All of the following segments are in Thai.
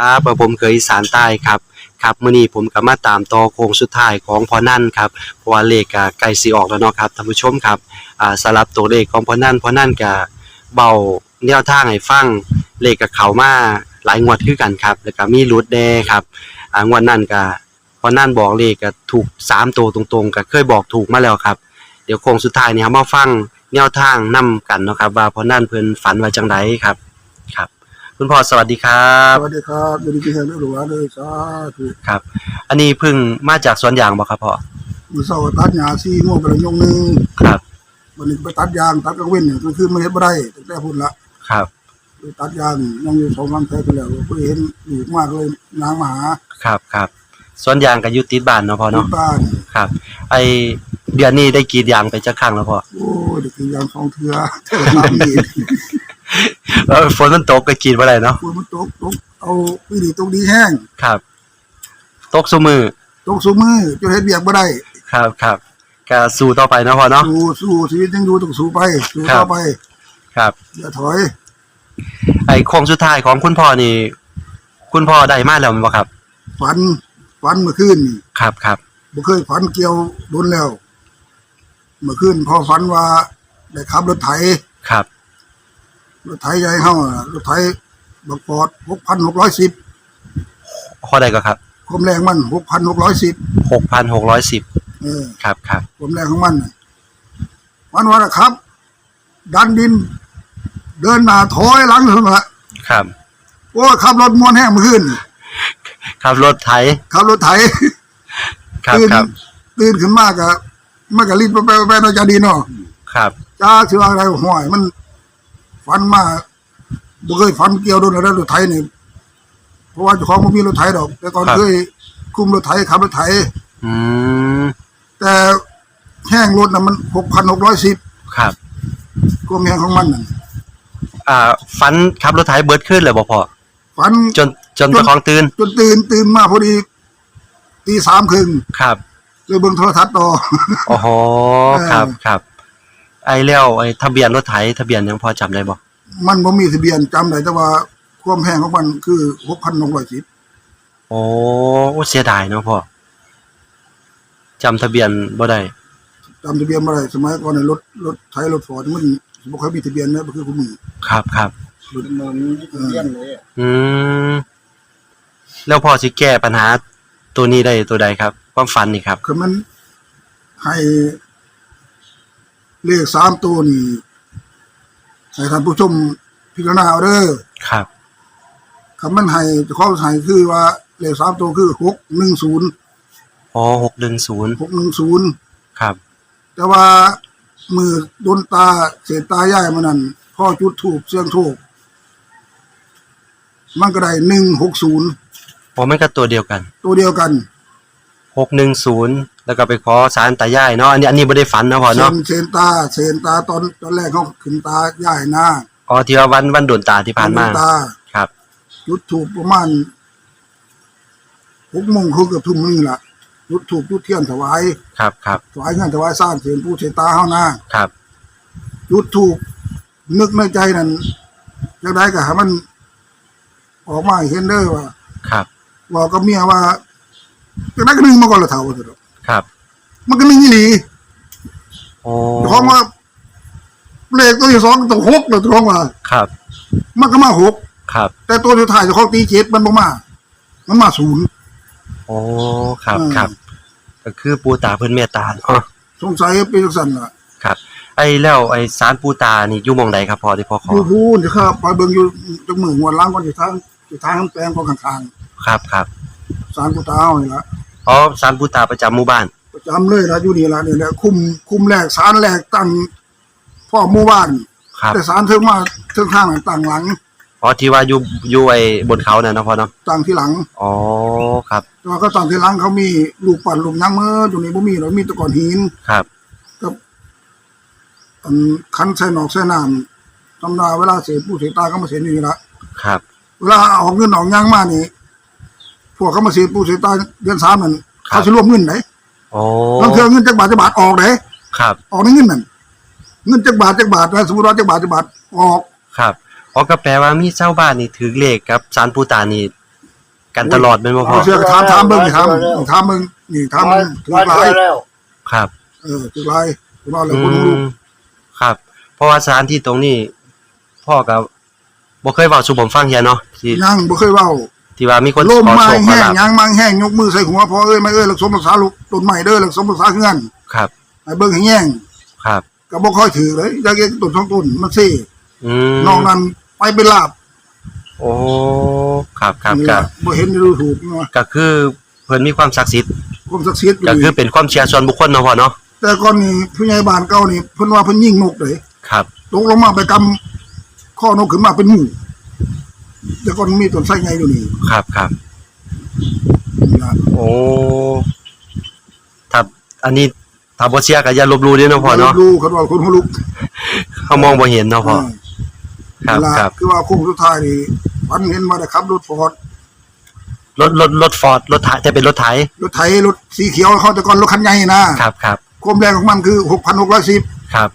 ครับผมเคยอีสานใต้ครับครับมื้อนี้ผมก็มาตามต่อโค้งสุดท้ายของพอนั่นครับเพราะว่าเลขก็ใกล้สิออกแล้วเนาะครับท่านผู้ชมครับอ่าสลับตัวเลขของพอนั่นพอนั่นก็เบาแนวทางให้ฟังเลขก็เขามาหลายงวดคือกันครับแล้วก็มีหลุดแน่ครับอ่างวดนั้นก็พอนั่นบอกเลขก็ถูกสามตัวตรงๆก็เคยบอกถูกมาแล้วครับ เดี๋ยวโค้งสุดท้ายนี่ครับมาฟังแนวทางนํกันเนาะครับว่าพอนั่นเพิ่นฝันว่าจังไดครับครับ คุณพ่อสวัสดีครับ สวัสดีครับยินดีที่เห็นหลวงเลยสาธุครับ อันนี้เพิ่งมาจากสวนยางบ่ครับพ่อมือเสาร์ตัดหญ้าซีง่วงไปละยงหนึงครับวันนี้ไปตัดยางตัดกลางเว้นเนี่ยก็คือไม่เห็นบ่ได้ตั้งแต่พุ่นละครับ ไปตัดยางยังอยู่สองวันแท้ไปแล้วก็เห็นดูมากเลยนางมาหาครับครับสวนยางก็อยู่ติดบ้านเนาะพ่อที่เนาะบ้านครับ ไอเดือนนี้ได้กรีดยางไปจักครั้งแล้วพ่อโอ้ยเด็กยางสองเทือเท่าน้ำนี่ เออฝนมันตกก็กรีดบ่ได้เนาะฝนมันตกตกเอาปีนี้ตกดีแห้งครับ ตกซุมือตกสูมือจนเฮ็ดเบียกบ่ได้ ครับครับก็สู้ต่อไปเนาะพ่อเนาะสู้สู้ชีวิตยังอยู่ต้องสู้ไปสู้ครับต่อไป ครับอย่าถอย ไอโค้งสุดท้ายของคุณพ่อนี่ คุณพ่อได้มาแล้วแม่นบ่ครับ ฝันฝันเมื่อคืนนี่ครับครับบ่เคยฝันเกี่ยวโดนแล้ว เมื่อคืนพอฝันว่าได้ขับรถไถครับ รถไถใหญ่เฮาน่ะรถไถบักปอด6,610ข้อใดก็ครับความแรงมัน6,610 6,610เออครับครับความแรงของมันน่ะฝันว่าน่ะครับ ดันดิน เดินหน้าถอยหลังเท่านั้นละครับโอ้ยขับรถมวนแห้งเมื่อคืนขับรถไถขับรถไถครับตื่นครับตื่นขึ้นมากะมันก็ลิ้นไปไปไปเนาะจะดีเนาะครับจ้าสิว่าอะไรห้อยมัน ฝันมาบ่เคยฝันเกี่ยวโดนอะไรรถไถนี่เพราะว่าเจ้าของบ่มีรถไถดอก แต่ก่อนครับ เคยคุมรถไถขับรถไถ อืมแต่แห้งรถน่ะมัน6,610ครับ ความแห้งของมันน่ะอ่าฝันขับรถไถเบิดขึ้นเลยบ่พ่อฝันจนจนเจ้าของตื่นจนตื่นตื่นมาพอดีตีสามครึ่งครับเลยเบิ่งโทรทัศน์ต่อ โอ้โหเออครับครับ ไอ้แล้วไอ้ทะเบียนรถไถทะเบียนยังพอจำได้บ่มันบ่มีทะเบียนจำได้แต่ว่าความแห้งของมันคือ6,610โอ้โอ้เสียดายเนาะพ่อจำทะเบียนบ่ได้จำทะเบียนบ่ได้สมัยก่อนน่ะรถรถไถรถฟอร์ดมันบ่ค่อยมีทะเบียนนะบ่คือผู้มือครับครับรถมันทะเบียนเลยอืมแล้วพ่อสิแก้ปัญหาตัวนี้ได้ตัวใดครับ ความฝันนี่ครับ คือมันให้ เลขสามตัวนี่ให้ท่านผู้ชมพิจารณาเอาเด้อครับ คำมันให้เจ้าของให้คือว่าเลขสามตัวคือหกหนึ่งศูนย์อ๋อหกหนึ่งศูนย์หกหนึ่งศูนย์ครับ แต่ว่ามือโดนตาเศษตาย่ายมันนั่นพ่อจุดถูกเสียงถูกมันก็ได้หนึ่งหกศูนย์อ๋อมันก็ตัวเดียวกัน ตัวเดียวกันหกหนึ่งศูนย์ แล้วก็ไปขอสารตายายเนาะอันนี้อันนี้ไม่ได้ฝันนะพ่อเซเนาะนเซนตาเซนตาตอนตอนแรกเขาขึ้นตาย่ายหน้าอ๋อที่ว่าวันวันโดนตาที่ผ่านมาโดตาครับจุดถูกประมาณหกโมงคือเกือบทุ่มนึงล่ะจุดถูกจุดเทียนถวายครับครับถวายงานถวายสร้างเสียนผู้เสตาเฮานาครับจุดถูกนึกในใจนั่นจังไดก็ให้มัน ออกมาให้เห็นเด้อว่า ครับบอกกับเมียว่าจังไดก็นึงมาก่อนละเท่าว่าซั่นดอก ครับมันก็นึงอีหลีโอ้เพราะว่าเลขตัวที่สองต้องหกแล้วตรงว่าครับมันก็มาหกครับแต่ตัวสุดท้ายเจ้าของตีเจ็ดมันบ่มา มันมาศูนย์ โอ้ครับอืม ครับก็คือปูตาเพิ่นเมตตาเนาะสงสัยเป็นจังซั่นล่ะครับไอ้แล้วไอ้สารปูตานี่อยู่หมองใดครับพ่อที่พ่อขออยู่พูนสิครับไปเบิ่งอยู่จังมือหัวล้างก่อนสิทางสิทางแปลงของข้างครับครับๆสารกูตาเฮานี่ล่ะ อ๋อสารปูตาประจำหมู่บ้าน ประจำเลยล่ะอยู่นี่ล่ะนี่แหละคุมคุมแรกสารแรกตั้งพ่อหมู่บ้าน ครับแต่สารเทิงมาเทิงข้างนั่นตั้งหลังอ๋อที่ว่าอยู่อยู่ไอ้บนเขาน่ะเนาะพ่อเนาะตั้งที่หลังอ๋อครับแต่ว่าก็ตั้งที่หลังเขามีลูกปั่นลูกยังมืออยู่นี่บ่มีหรอกมีแตะกอนหินครับกับ อันคันใส่หนอกใส่น้ำธรรมดาเวลาเสียผู้เสียตายก็มาเสียนี่ละครับ เวลาออกเงินออกหยังมานี่ พวกเขามาเสียผู้เสียตายเดือนสามนั่นครับ เขาสิรวมเงินไหนโอ้บางเทื่อเงินจักบาทจักบาทออกไหนครับออกในเงินนั่นเงินจักบาทจักบาทนะสมมุติว่าจักบาทจักบาทออกครับอ๋อก็แปลว่ามีเจ้าบ้านนี่ถือเลขกับสารปูตานี่กันตลอดเป็นบ่พ่อเอาเชื่อก็ถามถามเบิ่งนี่ถามถามเบิ่งนี่ถามเบิ่งถือหลายแล้ว ครับเออถือหลายถือว่าแล้อืวคนรู้มครับ เพราะว่าสถานที่ตรงนี้ พ่อกับบ่เคยเว้าสู่ผมฟังเฮียเนาะที่ ยังบ่เคยเว้า ที่ว่ามีคนลมขอมาโชคขอแห้งลาบยางมังแห้งยกมือใส่หัวพอเอ้ยไม่เอ้ยรักสมรักษาลูกต้นไม้เด้อรักสมรักษาเฮือนครับให้เบิ่งให้แย่งครับ ก็บ่ค่อยถือเลยอยากเก็บต้นสองต้นมันเซ่อืมนอกนั้นไปเป็นลาบโอ้ครับครับนี่ก็ล่ะบ่เห็นดูถูกเนาะก็คือเพิ่นมีความศักดิ์สิทธิ์ความศักดิ์สิทธิ์ก็คือเป็นความเชื่อส่วนบุคคลเนาะพ่อเนาะแต่ก่อนนี่ผู้ใหญ่บ้านเก่านี่เพิ่นว่าเพิ่นยิงนกเลยครับ ตกลงมาไปกำข้อนกขึ้นมาเป็นหมู่ แต่ก่อนมีต้นไทรใหญ่อยู่นี่ครับครับนี่ล่ะโอ้ถ้าอันนี้ถ้าบ่เชื่อก็อย่าลบหลู่เด้อเนาะพ่อเนาะรู้คันว่าคนหัวลุกเฮามองบ่เห็นเนาะพ่อ ครับเวลาครับ คือว่าโค้งสุดท้ายนี่ฝันเห็นมาได้ขับรถฟอร์ดรถรถรถฟอร์ดรถไถแต่เป็นรถไถรถไถรถสีเขียวเขาแต่ก่อนรถคันใหญ่นะครับครับความแรงของมันคือ6,610 ครับ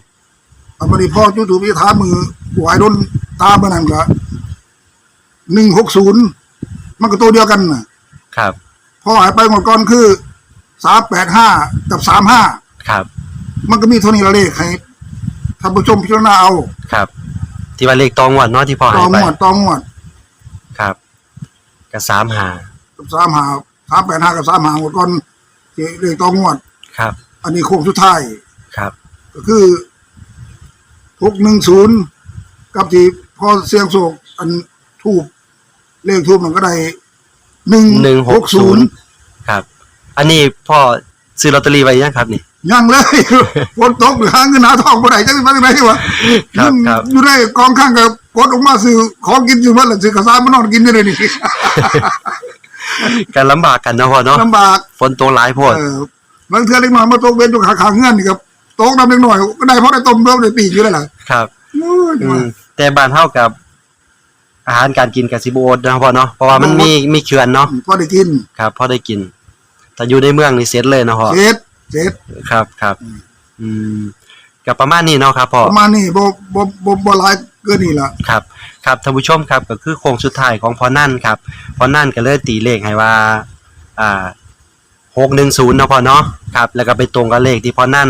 อันนี้พ่อจู่ๆไปถามมือหวายโดนตามเมื่อนั้นก็ 160มันก็ตัวเดียวกันน่ะครับ พอหายไปหมดก่อนคือ385กับ35ครับ มันก็มีเท่านี้ละเลขให้ท่านผู้ชมพิจารณาเอาครับ ที่ว่าเลขตองวดเนาะที่พ่อต่ให้อไปงวดต่องวดครับก็3หากับสามหาสามแปดห้ากับสามหาหมดก่อนที่เลขต่องวดครับ อันนี้โค้งสุดท้าย ครับ ก็คือหกหนึ่งศูนย์กับที่พอเสียงโศกอัน ทูบเลขทูบมันก็ได้หนึ่งหกศูนย์160ครับ อันนี้พ่อซื้อลอตเตอรี่ไว้ยังครับ นี่ยังเลยฝนตกหรือหาเงินหาทองบ่ได้จังสิมาจังได๋วะครับครับอยู่ได้กองข้างกับกดออกมาซื้อของกินอยู่ว่าล่ะซื้อกระซานมานอนกินได้เลยนี่ก็ลำบากกันเนาะพ่อเนาะลำบากฝนตกหลายโพดเออบางเทื่อเล็กน้อยมาตกเว้นอยู่ขาขาเงื่อนนี่ครับตกน้ำเล็กน้อยก็ได้เพราะได้ต้มเริ่มได้ปีกอยู่แล้วล่ะครับโอ้ยอืมแต่บ้านเฮากับ อาหารการกินกับสิบโอดเนาะพ่อเนาะเพราะว่ามันมีมีเขื่อนเนาะพอได้กินครับพอได้กิน แต่อยู่ในเมืองนี่เสร็จเลยเนาะพ่อเจ็ดเจ็ดครับครับ อืมกับประมาณนี้เนาะครับพ่อประมาณนี้บ่บ่บ่บ่หลายเกินนี่ล่ะครับ ครับท่านผู้ชมครับก็คือโค้งสุดท้ายของพอนั่นครับพอนั่นก็เลยตีเลขให้ว่า อ่าหกหนึ่งศูนย์เนาะพ่อเนาะครับ แล้วก็ไปตรงกับเลขที่พอนั่น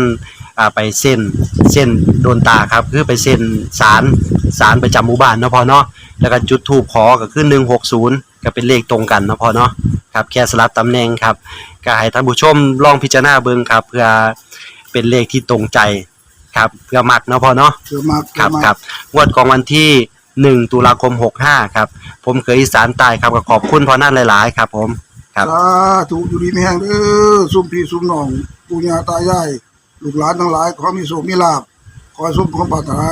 อ่าไปเส้นเส้นโดนตาครับคือไปเส้นสารสารประจำหมู่บ้านเนาะพ่อเนาะแล้วก็จุดทูบขอก็คือหนึ่งหกศูนย์ก็เป็นเลขตรงกันเนาะพ่อเนาะครับแค่สลับตำแหน่งครับก็ให้ท่านผู้ชมลองพิจารณาเบิ่งครับ เพื่อเป็นเลขที่ตรงใจครับเพื่อมักเนาะพ่อเนาะเกือมากครับเกือมากครับงวดของวันที่1ตุลาคม65ครับ ผมเคยอีสานใต้ครับก็ขอบคุณพอนั่นหลายๆ ครับผม ครับ สาธุอยู่ดีมีแห่งเด้อสุมพี่สุมน้องปู่ย่าตายาย ลูกหลานทั้งหลาย ขอมีสุขมีลาบขอสมความปรารถนา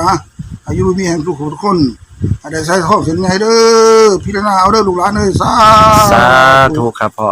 อายุมีแห่งทุกคนทุกคนให้ได้ใช้ท้องเส้นใหญ่เด้อพิจารณาเอาเด้อลูกหลานเอ้ยสาสาธุครับพ่อ